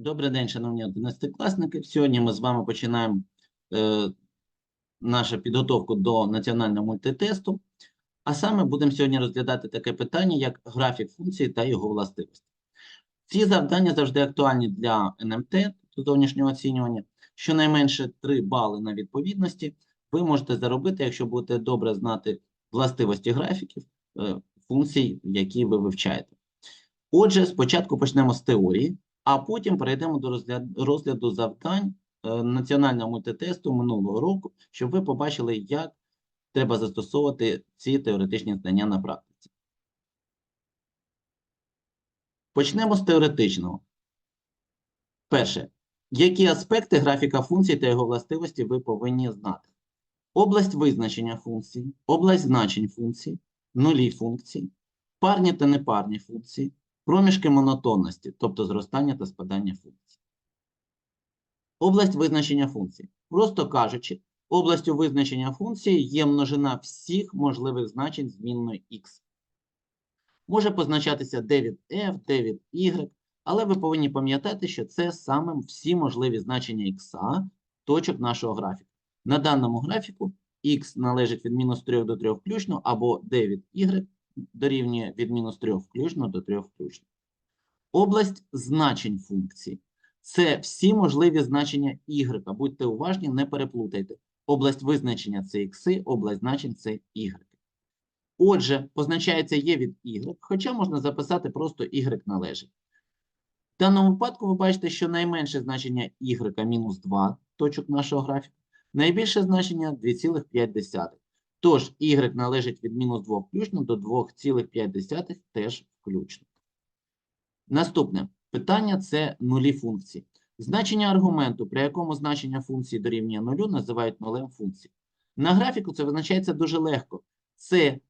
Добрий день, шановні одинадцятикласники. Сьогодні ми з вами починаємо е, нашу підготовку до національного мультитесту. А саме будемо сьогодні розглядати таке питання, як графік функції та його властивості. Ці завдання завжди актуальні для НМТ, тобто зовнішнього оцінювання. Щонайменше 3 бали на відповідності ви можете заробити, якщо будете добре знати властивості графіків е, функцій, які ви вивчаєте. Отже, спочатку почнемо з теорії, а потім перейдемо до розгляду, розгляду завдань е, національного мультитесту минулого року, щоб ви побачили, як треба застосовувати ці теоретичні знання на практиці. Почнемо з теоретичного. Перше. Які аспекти графіка функцій та його властивості ви повинні знати? Область визначення функцій, область значень функцій, нулі функцій, парні та непарні функції, проміжки монотонності, тобто зростання та спадання функцій. Область визначення функцій. Просто кажучи, областю визначення функції є множина всіх можливих значень змінної x. Може позначатися d від f, d від y, але ви повинні пам'ятати, що це саме всі можливі значення x точок нашого графіку. На даному графіку x належить від мінус 3 до 3 включно, або d від y дорівнює від мінус 3 включно до 3 включно. Область значень функції. Це всі можливі значення y. Будьте уважні, не переплутайте. Область визначення це x, область значень це y. Отже, позначається є від y, хоча можна записати просто y належить. В даному випадку ви бачите, що найменше значення y мінус 2 точок нашого графіку, найбільше значення 2,5. Тож y належить від мінус 2 включно до 2,5 теж включно. Наступне питання це нулі функції. Значення аргументу, при якому значення функції дорівнює нулю, називають нулем функції. На графіку це визначається дуже легко. Це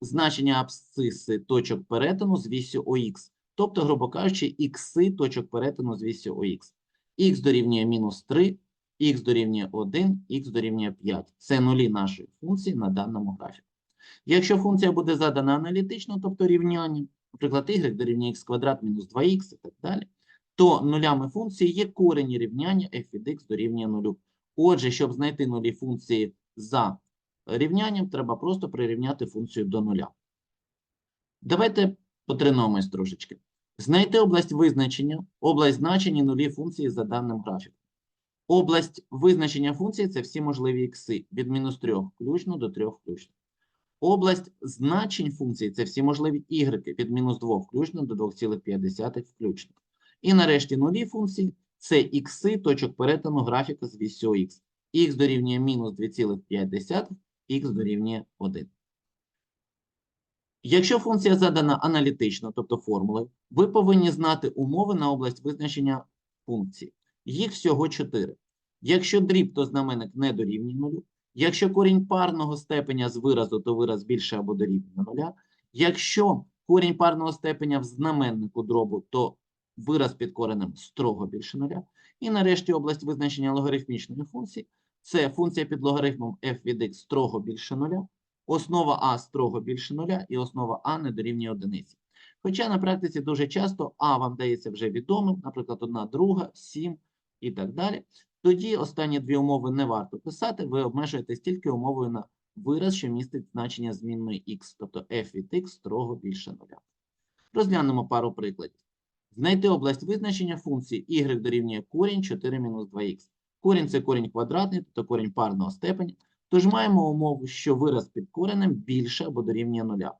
значення абсциси точок перетину з вісю ОХ. Тобто, грубо кажучи, ікси точок перетину з вісю ОХ. Х дорівнює мінус 3, х дорівнює 1, х дорівнює 5. Це нулі нашої функції на даному графіку. Якщо функція буде задана аналітично, тобто рівнянням, наприклад, y дорівнює x квадрат мінус 2х і так далі, то нулями функції є корені рівняння f від x дорівнює 0. Отже, щоб знайти нулі функції за рівнянням, треба просто прирівняти функцію до нуля. Давайте потренуємось трошечки. Знайти область визначення, область значення нулі функції за даним графіком. Область визначення функції – це всі можливі ікси від мінус 3 включно до 3 включно. Область значень функції – це всі можливі y від мінус 2 включно до 2,5 включно. І нарешті нулі функції – це ікси точок перетину графіка з вісю х. х дорівнює мінус 2,5, х дорівнює 1. Якщо функція задана аналітично, тобто формулою, ви повинні знати умови на область визначення функції. Їх всього 4. Якщо дріб, то знаменник не дорівнює нулю. Якщо корінь парного степеня з виразу, то вираз більше або дорівнює нуля. Якщо корінь парного степеня в знаменнику дробу, то вираз під коренем строго більше нуля. І нарешті область визначення логарифмічної функції. Це функція під логарифмом f від x строго більше нуля, основа а строго більше нуля і основа а не дорівнює одиниці. Хоча на практиці дуже часто а вам дається вже відомим, наприклад, одна друга, 7 і так далі. Тоді останні дві умови не варто писати, ви обмежуєтесь тільки умовою на вираз, що містить значення змінної x, тобто f від x строго більше нуля. Розглянемо пару прикладів. Знайти область визначення функції y дорівнює корінь 4 мінус 2х. Корінь – це корінь квадратний, тобто корінь парного степеня. Тож маємо умову, що вираз під коренем більше або дорівнює нуля.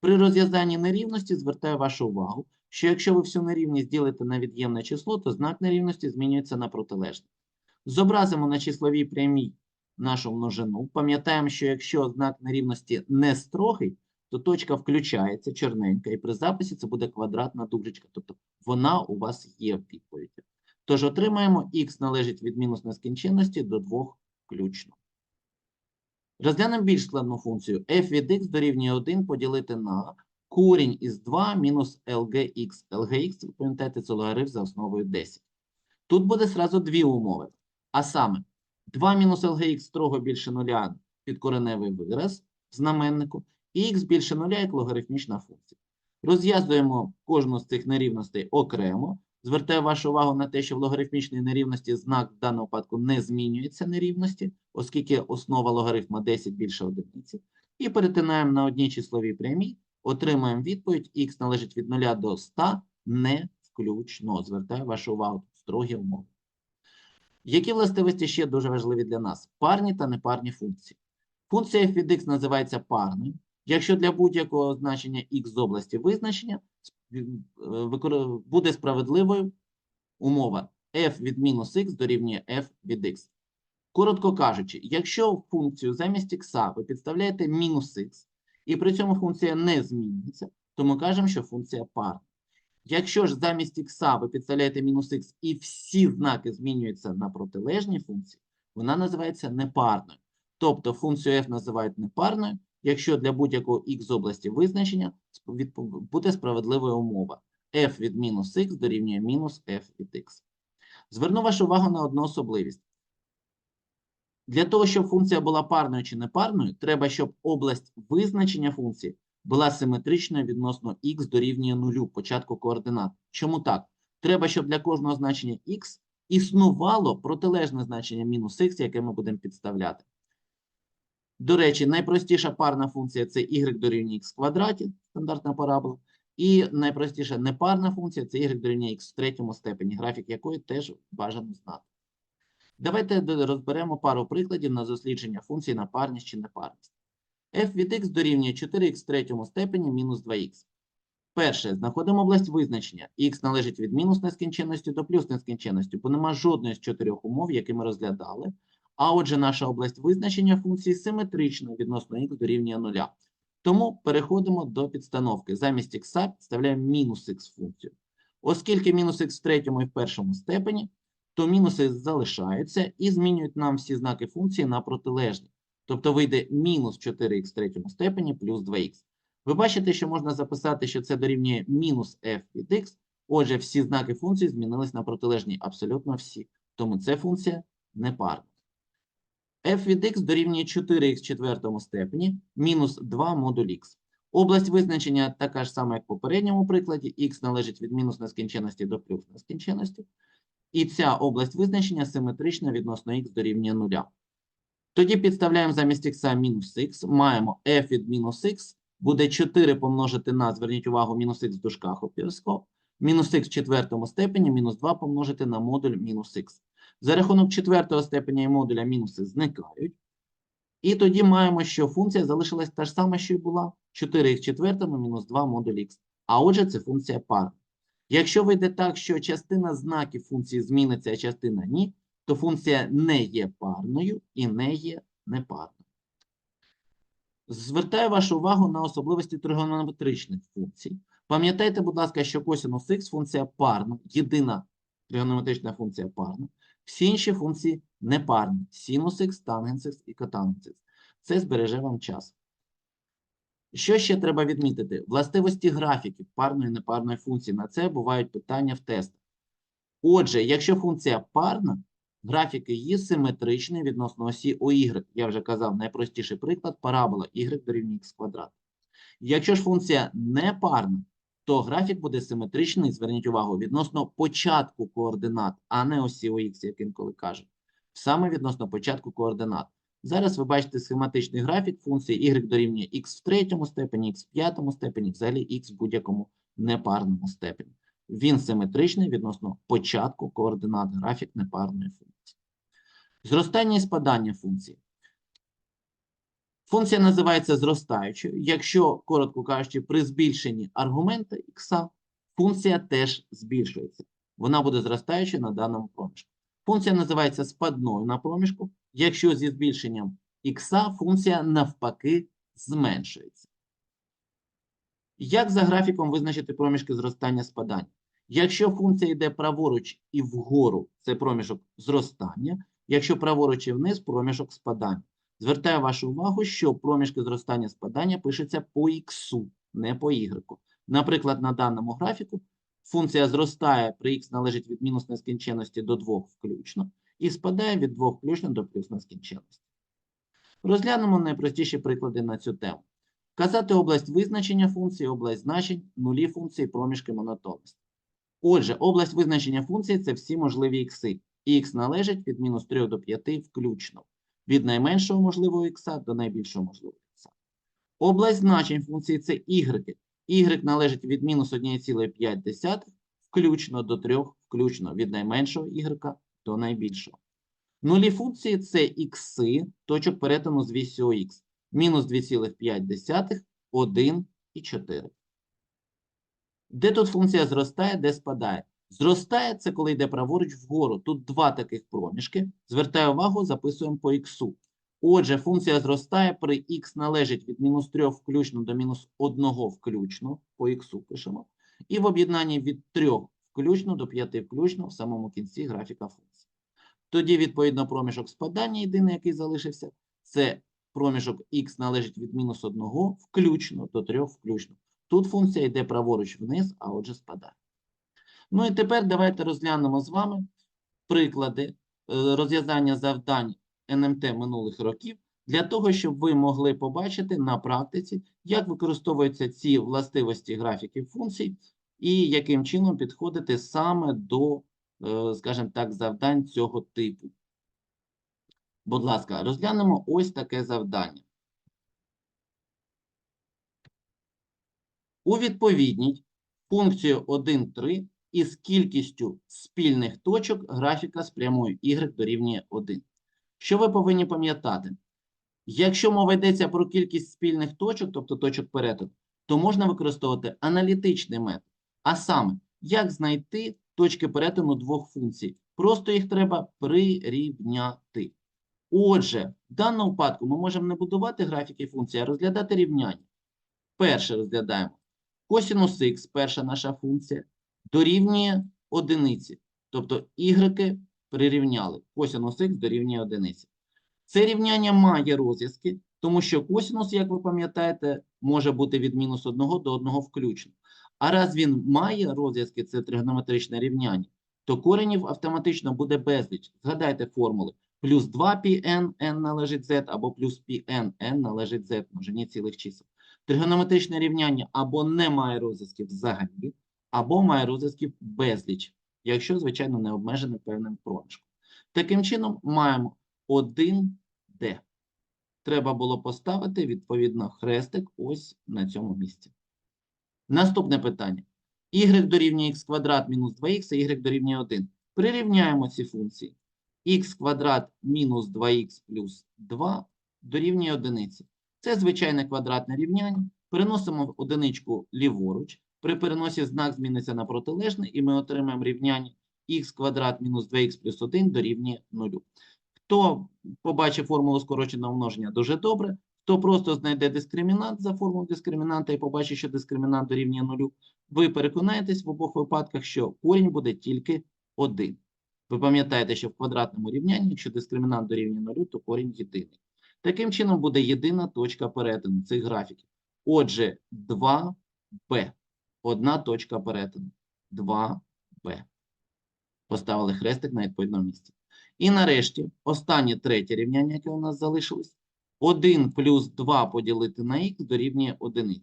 При розв'язанні нерівності звертаю вашу увагу, що якщо ви всю нерівність ділите на від'ємне число, то знак нерівності змінюється на протилежний. Зобразимо на числовій прямій нашу множину. Пам'ятаємо, що якщо знак нерівності не строгий, то точка включається чорненька, і при записі це буде квадратна дужечка, тобто вона у вас є в відповіді. Тож отримаємо х належить від мінус нескінченності до 2 включно. Розглянемо більш складну функцію. f від x дорівнює 1 поділити на корінь із 2 мінус lgx. lgx, ви пам'ятаєте, це логарифм за основою 10. Тут буде сразу дві умови. А саме, 2 мінус lgx строго більше нуля підкореневий вираз в знаменнику, і х більше нуля як логарифмічна функція. Розв'язуємо кожну з цих нерівностей окремо, Звертаю вашу увагу на те, що в логарифмічній нерівності знак в даному випадку не змінюється нерівності, оскільки основа логарифма 10 більше одиниці. І перетинаємо на одній числовій прямій, отримуємо відповідь х належить від 0 до 100 не включно. Звертаю вашу увагу, строгі умови. Які властивості ще дуже важливі для нас? Парні та непарні функції. Функція f від x називається парною, якщо для будь-якого значення x з області визначення е, буде справедливою умова f від мінус x дорівнює f від x. Коротко кажучи, якщо функцію замість x ви підставляєте мінус x, і при цьому функція не змінюється, то ми кажемо, що функція парна. Якщо ж замість x ви підставляєте мінус x і всі знаки змінюються на протилежні функції, вона називається непарною. Тобто функцію f називають непарною, якщо для будь-якого x з області визначення буде справедливою умова f від мінус x дорівнює мінус f від x. Зверну вашу увагу на одну особливість. Для того, щоб функція була парною чи непарною, треба, щоб область визначення функції була симетричною відносно х дорівнює нулю, початку координат. Чому так? Треба, щоб для кожного значення х існувало протилежне значення мінус х, яке ми будемо підставляти. До речі, найпростіша парна функція це y дорівнює х в квадраті, стандартна парабола. І найпростіша непарна функція це y дорівнює х в третьому степені, графік якої теж бажано знати. Давайте розберемо пару прикладів на дослідження функцій на парність чи непарність. f від x дорівнює 4х в третьому степені мінус 2х. Перше, знаходимо область визначення. х належить від мінус нескінченності до плюс нескінченності, бо нема жодної з чотирьох умов, які ми розглядали. А отже, наша область визначення функції симетрична відносно х дорівнює 0. Тому переходимо до підстановки. Замість х підставляємо мінус х функцію. Оскільки мінус х в третьому і в першому степені, то мінуси залишаються і змінюють нам всі знаки функції на протилежні. Тобто вийде мінус 4х в третьому степені плюс 2х. Ви бачите, що можна записати, що це дорівнює мінус f від x. Отже, всі знаки функції змінились на протилежні, абсолютно всі. Тому це функція непарна. f від x дорівнює 4х в четвертому степені мінус 2 модуль х. Область визначення така ж сама, як в попередньому прикладі. х належить від мінус нескінченності до плюс нескінченності. І ця область визначення симетрична відносно х дорівнює 0. Тоді підставляємо замість х мінус х, маємо f від мінус х, буде 4 помножити на, зверніть увагу, мінус х в дужках обов'язково, мінус х в четвертому степені, мінус 2 помножити на модуль мінус х. За рахунок четвертого степеня і модуля мінуси зникають. І тоді маємо, що функція залишилась та ж сама, що й була. 4х в четвертому мінус 2 модуль х. А отже, це функція парна. Якщо вийде так, що частина знаків функції зміниться, а частина ні, то функція не є парною і не є непарною. Звертаю вашу увагу на особливості тригонометричних функцій. Пам'ятайте, будь ласка, що косинус х функція парна, єдина тригонометрична функція парна. Всі інші функції непарні. Синус х, тангенс х і котангенс х. Це збереже вам час. Що ще треба відмітити? Властивості графіків парної і непарної функції. На це бувають питання в тестах. Отже, якщо функція парна, графіки її симетричні відносно осі ОY. Я вже казав, найпростіший приклад – парабола y дорівнює х квадрат. Якщо ж функція непарна, то графік буде симетричний, зверніть увагу, відносно початку координат, а не осі ОХ, як інколи кажуть. Саме відносно початку координат. Зараз ви бачите схематичний графік функції y дорівнює х в третьому степені, х в п'ятому степені, взагалі х в будь-якому непарному степені. Він симетричний відносно початку координат графік непарної функції. Зростання і спадання функції. Функція називається зростаючою. Якщо, коротко кажучи, при збільшенні аргумента х, функція теж збільшується. Вона буде зростаючою на даному проміжку. Функція називається спадною на проміжку. Якщо зі збільшенням х функція навпаки зменшується. Як за графіком визначити проміжки зростання спадання? Якщо функція йде праворуч і вгору, це проміжок зростання. Якщо праворуч і вниз, проміжок спадання. Звертаю вашу увагу, що проміжки зростання спадання пишуться по х, не по y. Наприклад, на даному графіку функція зростає при х належить від мінус нескінченності до 2 включно і спадає від 2 включно до плюс нескінченності. Розглянемо найпростіші приклади на цю тему. Вказати область визначення функції, область значень, нулі функції, проміжки монотонності. Отже, область визначення функції – це всі можливі ікси. Х належить від мінус 3 до 5 включно. Від найменшого можливого ікса до найбільшого можливого ікса. Область значень функції – це y. y належить від мінус 1,5 включно до 3 включно від найменшого y до найбільшого. Нулі функції – це ікси точок перетину з вісю х. Мінус 2,5, 1 і 4. Де тут функція зростає, де спадає? Зростає – це коли йде праворуч вгору. Тут два таких проміжки. Звертаю увагу, записуємо по х. Отже, функція зростає при х належить від мінус 3 включно до мінус 1 включно, по х пишемо. І в об'єднанні від 3 включно до 5 включно в самому кінці графіка функції. Тоді, відповідно, проміжок спадання єдиний, який залишився, це проміжок х належить від мінус 1 включно до 3 включно. Тут функція йде праворуч вниз, а отже спадає. Ну і тепер давайте розглянемо з вами приклади е, розв'язання завдань НМТ минулих років для того, щоб ви могли побачити на практиці, як використовуються ці властивості графіків функцій і яким чином підходити саме до, скажімо так, завдань цього типу. Будь ласка, розглянемо ось таке завдання. У відповідніть функцію 1,3 із кількістю спільних точок графіка з прямою y дорівнює 1. Що ви повинні пам'ятати? Якщо мова йдеться про кількість спільних точок, тобто точок перетину, то можна використовувати аналітичний метод. А саме, як знайти точки перетину двох функцій? Просто їх треба прирівняти. Отже, в даному випадку ми можемо не будувати графіки функції, а розглядати рівняння. Перше розглядаємо. Косінус х, перша наша функція, дорівнює одиниці. Тобто y прирівняли. Косінус х дорівнює одиниці. Це рівняння має розв'язки, тому що косінус, як ви пам'ятаєте, може бути від мінус 1 до 1 включно. А раз він має розв'язки, це тригонометричне рівняння, то коренів автоматично буде безліч. Згадайте формули. Плюс 2πn, n належить z, або плюс πn, n належить z, множині цілих чисел. Тригонометричне рівняння або не має розв'язків взагалі, або має розв'язків безліч, якщо, звичайно, не обмежене певним проміжком. Таким чином, маємо 1D. Треба було поставити, відповідно, хрестик ось на цьому місці. Наступне питання. y дорівнює x квадрат мінус 2х, а y дорівнює 1. Прирівняємо ці функції. х квадрат мінус 2х плюс 2 дорівнює 1. Це звичайне квадратне рівняння. Переносимо одиничку ліворуч. При переносі знак зміниться на протилежний, і ми отримаємо рівняння х квадрат мінус 2х плюс 1 дорівнює 0. Хто побачив формулу скороченого множення, дуже добре. Хто просто знайде дискримінант за формулою дискримінанта і побачить, що дискримінант дорівнює 0, ви переконаєтесь в обох випадках, що корінь буде тільки 1. Ви пам'ятаєте, що в квадратному рівнянні, якщо дискримінант дорівнює 0, то корінь єдиний. Таким чином буде єдина точка перетину цих графіків. Отже, 2b. Одна точка перетину. 2b. Поставили хрестик на відповідному місці. І нарешті, останнє третє рівняння, яке у нас залишилось. 1 плюс 2 поділити на х дорівнює 1.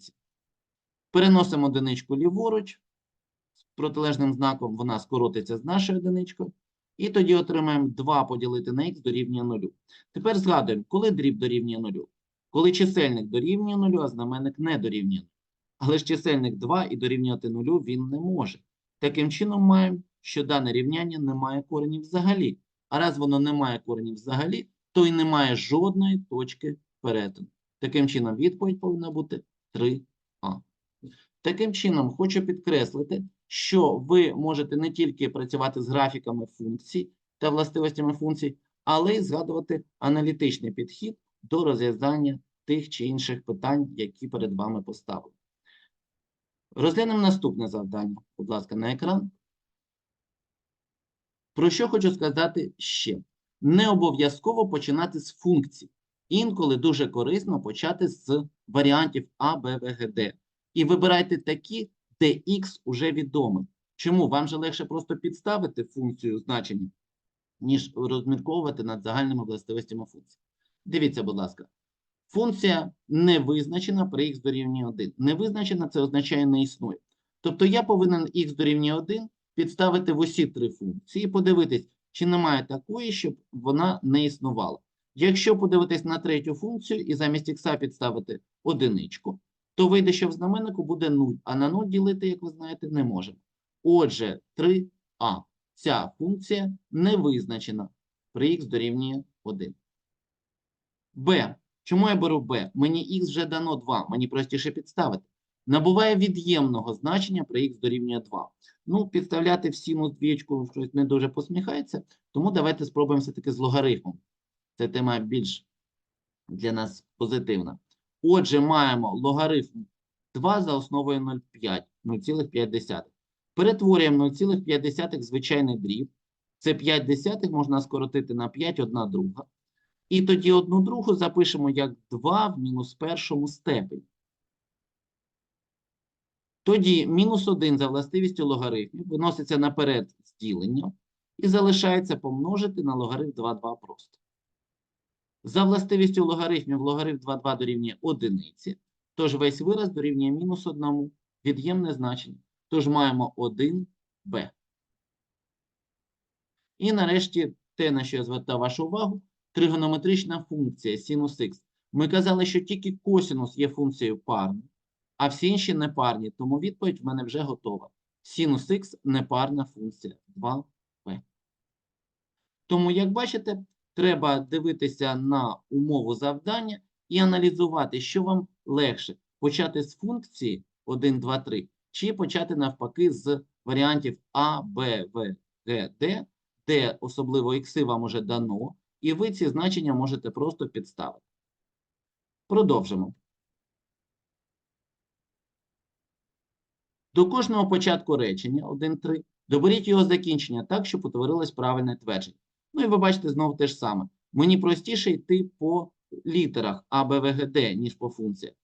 Переносимо одиничку ліворуч. З протилежним знаком вона скоротиться з нашою одиничкою. І тоді отримаємо 2 поділити на х дорівнює 0. Тепер згадуємо, коли дріб дорівнює 0? Коли чисельник дорівнює 0, а знаменник не дорівнює 0. Але ж чисельник 2 і дорівнювати 0 він не може. Таким чином маємо, що дане рівняння не має коренів взагалі. А раз воно не має коренів взагалі, то й немає жодної точки перетину. Таким чином, відповідь повинна бути 3а. Таким чином, хочу підкреслити, що ви можете не тільки працювати з графіками функцій та властивостями функцій, але й згадувати аналітичний підхід до розв'язання тих чи інших питань, які перед вами поставили. Розглянемо наступне завдання. Будь ласка, на екран. Про що хочу сказати ще? Не обов'язково починати з функцій. Інколи дуже корисно почати з варіантів А, Б, В, Г, Д. І вибирайте такі, де Х уже відомий. Чому? Вам же легше просто підставити функцію значення, ніж розмірковувати над загальними властивостями функції. Дивіться, будь ласка. Функція не визначена при х дорівнює 1. Не визначена – це означає не існує. Тобто я повинен х дорівнює 1 підставити в усі три функції і подивитись, чи немає такої, щоб вона не існувала. Якщо подивитись на третю функцію і замість х підставити одиничку, то вийде, що в знаменнику буде 0, а на 0 ділити, як ви знаєте, не можемо. Отже, 3а. Ця функція не визначена при х дорівнює 1. b. Чому я беру b? Мені х вже дано 2, мені простіше підставити. Набуває від'ємного значення при х дорівнює 2. Ну, підставляти в синус двічку щось не дуже посміхається, тому давайте спробуємо все-таки з логарифмом. Це тема більш для нас позитивна. Отже, маємо логарифм 2 за основою 0,5, 0,5. Перетворюємо 0,5 звичайний дріб. Це 5 десятих можна скоротити на 5, 1 друга. І тоді одну другу запишемо як 2 в мінус першому степені. Тоді мінус 1 за властивістю логарифмів виноситься наперед з діленням і залишається помножити на логарифм 2,2 просто. За властивістю логарифмів логарифм 2,2 дорівнює одиниці, тож весь вираз дорівнює мінус 1, від'ємне значення. Тож маємо 1b. І нарешті те, на що я звертав вашу увагу, тригонометрична функція синус х. Ми казали, що тільки косинус є функцією парною, а всі інші непарні, тому відповідь в мене вже готова. Синус х непарна функція 2b. Тому, як бачите, треба дивитися на умову завдання і аналізувати, що вам легше почати з функції 1, 2, 3, чи почати навпаки з варіантів А, Б, В, Г, Д, де особливо ікси вам уже дано, і ви ці значення можете просто підставити. Продовжимо. До кожного початку речення 1-3 доберіть його закінчення так, щоб утворилось правильне твердження. Ну і ви бачите знову те ж саме. Мені простіше йти по літерах А, Б, В, Г, Д, ніж по функціях.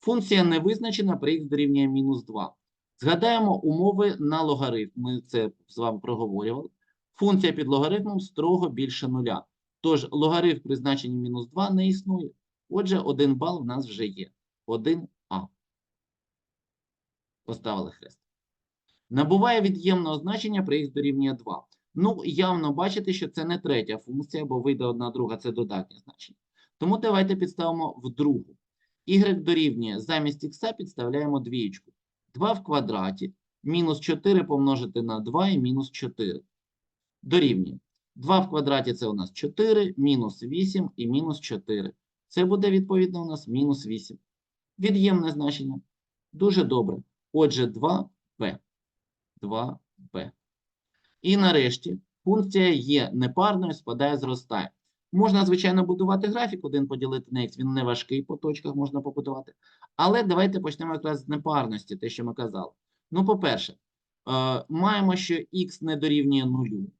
Функція не визначена при х дорівнює мінус 2. Згадаємо умови на логарифм. Ми це з вами проговорювали. Функція під логарифмом строго більше нуля. Тож логарифм при значенні мінус 2 не існує. Отже, 1 бал в нас вже є. 1а. Поставили хрест. Набуває від'ємного значення при х дорівнює 2. Ну, явно бачите, що це не третя функція, бо вийде одна друга, це додатнє значення. Тому давайте підставимо в другу. Y дорівнює замість х підставляємо двієчку. 2 в квадраті мінус 4 помножити на 2 і мінус 4. Дорівнює. 2 в квадраті це у нас 4, мінус 8 і мінус 4. Це буде відповідно у нас мінус 8. Від'ємне значення. Дуже добре. Отже, 2b. 2b. І нарешті функція є непарною, спадає, зростає. Можна, звичайно, будувати графік, один поділити на х, він не важкий, по точках можна побудувати. Але давайте почнемо якраз з непарності, те, що ми казали. Ну, по-перше, е, маємо, що х не дорівнює нулю,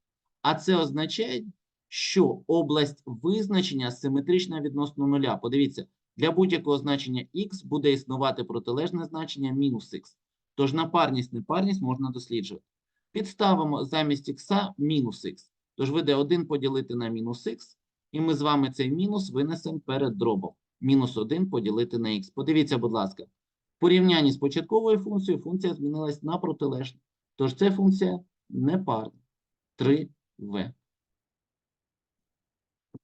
а це означає, що область визначення симетрична відносно нуля. Подивіться, для будь-якого значення х буде існувати протилежне значення мінус х. Тож напарність, непарність можна досліджувати. Підставимо замість х мінус х. Тож вийде 1 поділити на мінус х, і ми з вами цей мінус винесемо перед дробом. Мінус 1 поділити на х. Подивіться, будь ласка, в порівнянні з початковою функцією функція змінилась на протилежну. Тож це функція непарна. 3v.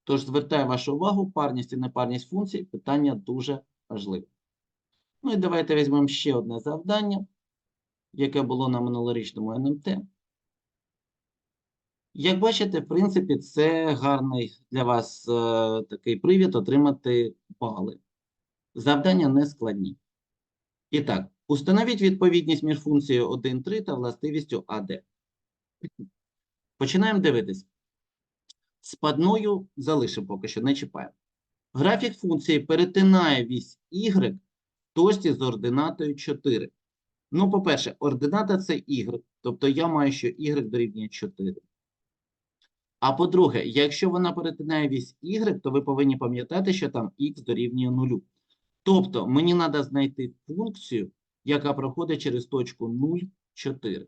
Тож звертаю вашу увагу, парність і непарність функцій – питання дуже важливе. Ну і давайте візьмемо ще одне завдання, яке було на минулорічному НМТ. Як бачите, в принципі, це гарний для вас е, такий привід отримати бали. Завдання не складні. І так, установіть відповідність між функцією 1, 3 та властивістю AD. Починаємо дивитись. Спадною залишимо поки що, не чіпаємо. Графік функції перетинає вісь y в точці з ординатою 4. Ну, по-перше, ордината це y, тобто я маю, що y дорівнює 4. А по-друге, якщо вона перетинає вісь y, то ви повинні пам'ятати, що там x дорівнює 0. Тобто мені треба знайти функцію, яка проходить через точку 0, 4.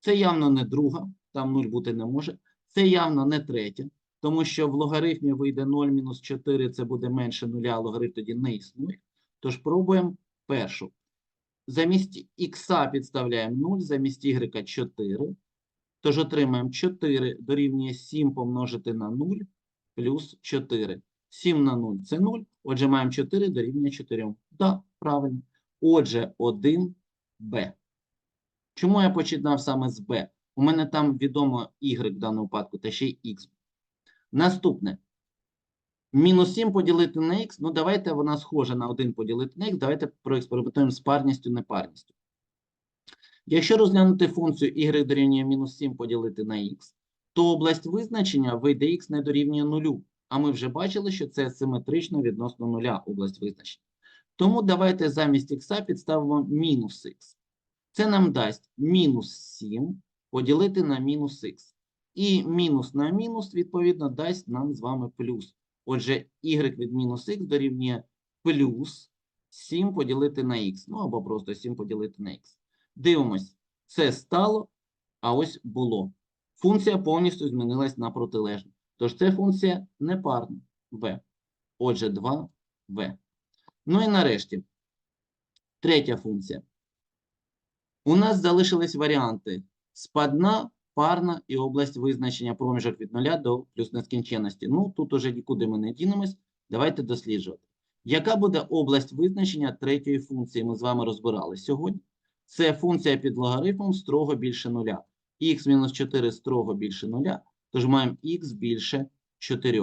Це явно не друга, там 0 бути не може. Це явно не третя, тому що в логарифмі вийде 0 мінус 4, це буде менше 0, а логарифм тоді не існує. Тож пробуємо першу. Замість х підставляємо 0, замість y 4. Тож отримаємо 4 дорівнює 7 помножити на 0 плюс 4. 7 на 0 – це 0. Отже, маємо 4 дорівнює 4. Так, правильно. Отже, 1b. Чому я починав саме з b? У мене там відомо y в даному випадку, та ще й x. Наступне. Мінус 7 поділити на х. Ну, давайте вона схожа на 1 поділити на х. Давайте проекспериментуємо з парністю, непарністю. Якщо розглянути функцію y дорівнює мінус 7 поділити на х, то область визначення вийде х не дорівнює нулю. А ми вже бачили, що це симетрично відносно нуля область визначення. Тому давайте замість х підставимо мінус х. Це нам дасть мінус 7 поділити на мінус х. І мінус на мінус, відповідно, дасть нам з вами плюс. Отже, y від мінус х дорівнює плюс 7 поділити на х. Ну, або просто 7 поділити на х. Дивимось, це стало, а ось було. Функція повністю змінилась на протилежну. Тож це функція непарна v. Отже, 2v. Ну і нарешті, третя функція. У нас залишились варіанти спадна, парна і область визначення проміжок від 0 до плюс нескінченності. Ну, тут уже нікуди ми не дінемось. Давайте досліджувати. Яка буде область визначення третьої функції? Ми з вами розбирали сьогодні. Це функція під логарифмом строго більше нуля. х-4 строго більше нуля, тож маємо х більше 4.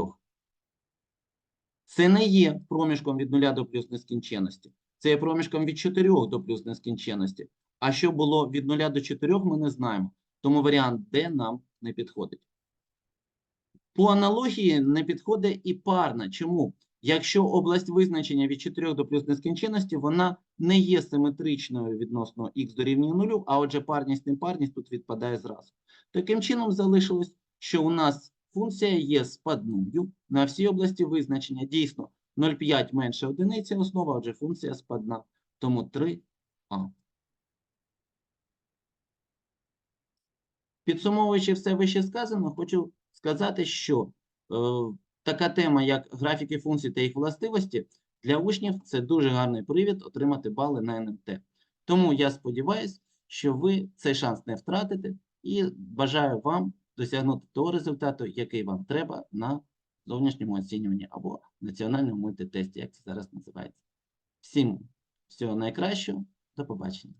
Це не є проміжком від 0 до плюс нескінченності. Це є проміжком від 4 до плюс нескінченності. А що було від 0 до 4, ми не знаємо. Тому варіант D нам не підходить. По аналогії не підходить і парна. Чому? Якщо область визначення від 4 до плюс нескінченності, вона не є симетричною відносно х дорівнює 0, а отже парність непарність тут відпадає зразу. Таким чином залишилось, що у нас функція є спадною на всій області визначення. Дійсно, 0,5 менше одиниці основа, отже функція спадна. Тому 3а. Підсумовуючи все вище сказано, хочу сказати, що е, така тема, як графіки функцій та їх властивості, для учнів це дуже гарний привід отримати бали на НМТ. Тому я сподіваюся, що ви цей шанс не втратите і бажаю вам досягнути того результату, який вам треба на зовнішньому оцінюванні або національному мультитесті, як це зараз називається. Всім всього найкращого, до побачення.